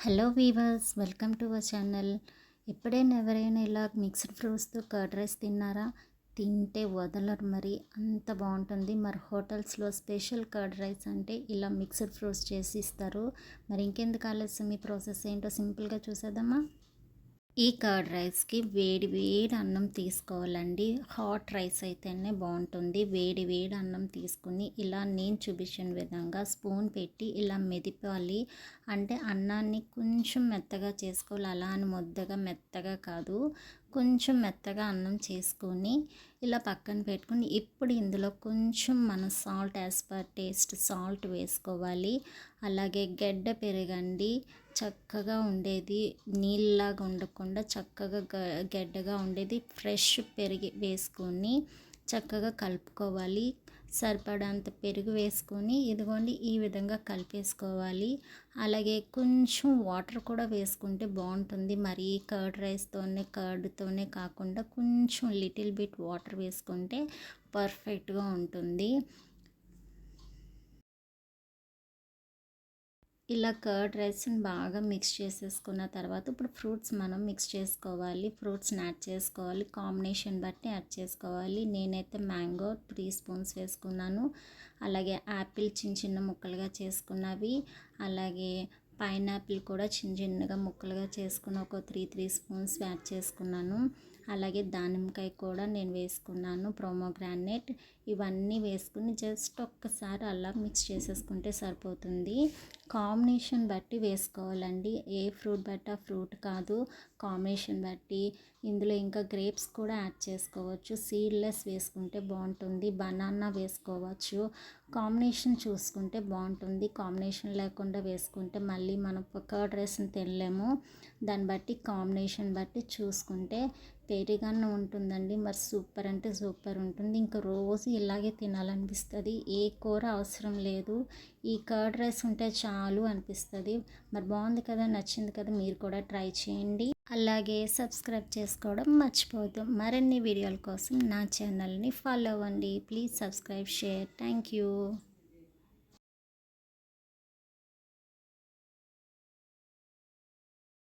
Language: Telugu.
Hello viewers welcome to our channel ఎప్పుడైనా ఎవరైనా ఇలా మిక్స్డ్ ఫ్రూట్స్తో కర్డ్ రైస్ తిన్నారా? తింటే వదలరు మరి. అంత బాగుంటుంది. మరి హోటల్స్లో స్పెషల్ కర్డ్ రైస్ అంటే ఇలా మిక్స్డ్ ఫ్రూట్స్ చేసి ఇస్తారు. మరి ఇంకెందుకు ఆలస్యం? ఈ ప్రాసెస్ ఏంటో సింపుల్గా చూసేద్దామా? ఈ కర్డ్ రైస్కి వేడి వేడి అన్నం తీసుకోవాలండి. హాట్ రైస్ అయితేనే బాగుంటుంది. వేడి వేడి అన్నం తీసుకుని ఇలా నేను చూపించిన విధంగా స్పూన్ పెట్టి ఇలా మెదిపాలి. అంటే అన్నాన్ని కొంచెం మెత్తగా చేసుకోవాలి. అలా అని ముద్దగా మెత్తగా కాదు. కొంచెం మెత్తగా అన్నం చేసుకొని ఇలా పక్కన పెట్టుకుని ఇప్పుడు ఇందులో కొంచెం మన salt as per taste salt వేసుకోవాలి. అలాగే గడ్డ పెరగండి. చక్కగా ఉండేది. నీళ్ళలాగా ఉండకుండా చక్కగా గడ్డగా ఉండేది. ఫ్రెష్ పెరిగి వేసుకొని చక్కగా కలుపుకోవాలి. సరిపడంత పెరుగు వేసుకొని ఇదిగోండి ఈ విధంగా కలిపేసుకోవాలి. అలాగే కొంచెం వాటర్ కూడా వేసుకుంటే బాగుంటుంది. మరి కర్డ్ రైస్తోనే కర్డ్తోనే కాకుండా కొంచెం లిటిల్ బిట్ వాటర్ వేసుకుంటే పర్ఫెక్ట్గా ఉంటుంది. ఇలా కర్డ్ రైస్ని బాగా మిక్స్ చేసేసుకున్న తర్వాత ఇప్పుడు ఫ్రూట్స్ మనం మిక్స్ చేసుకోవాలి. ఫ్రూట్స్ని యాడ్ చేసుకోవాలి. కాంబినేషన్ బట్టి యాడ్ చేసుకోవాలి. నేనైతే మ్యాంగో త్రీ స్పూన్స్ వేసుకున్నాను. అలాగే యాపిల్ చిన్న చిన్న ముక్కలుగా చేసుకున్నవి. అలాగే పైనాపిల్ కూడా చిన్న చిన్నగా ముక్కలుగా చేసుకున్న ఒక త్రీ త్రీ స్పూన్స్ యాడ్ చేసుకున్నాను. అలాగే దానిమ్మకాయ కూడా నేను వేసుకున్నాను ప్రోమోగ్రానేట్ ఇవన్నీ వేసుకుని జస్ట్ ఒక్కసారి అలా మిక్స్ చేసేసుకుంటే సరిపోతుంది. కాంబినేషన్ బట్టి వేసుకోవాలండి. ఏ ఫ్రూట్ బట్టి ఆ ఫ్రూట్ కాదు. కాంబినేషన్ బట్టి. ఇందులో ఇంకా గ్రేప్స్ కూడా యాడ్ చేసుకోవచ్చు. సీడ్లెస్ వేసుకుంటే బాగుంటుంది. బనానా వేసుకోవచ్చు. కాంబినేషన్ చూసుకుంటే బాగుంటుంది. కాంబినేషన్ లేకుండా వేసుకుంటే మళ్ళీ మనం ఒక డ్రెస్ని తినలేము. దాన్ని బట్టి కాంబినేషన్ బట్టి చూసుకుంటే పెరిగన్నం ఉంటుందండి. మరి సూపర్ అంటే సూపర్ ఉంటుంది. ఇంకా రోజు ఇలాగే తినాలనిపిస్తుంది. ఏ కూర అవసరం లేదు. ఈ కర్డ్ రైస్ ఉంటే చాలు అనిపిస్తుంది. మరి బాగుంది కదా నచ్చింది కదా మీరు కూడా ట్రై చేయండి. అలాగే సబ్స్క్రైబ్ చేసుకోవడం మర్చిపోవద్దు. మరిన్ని వీడియోల కోసం నా ఛానల్ని ఫాలో అవ్వండి. Please subscribe share. Thank you.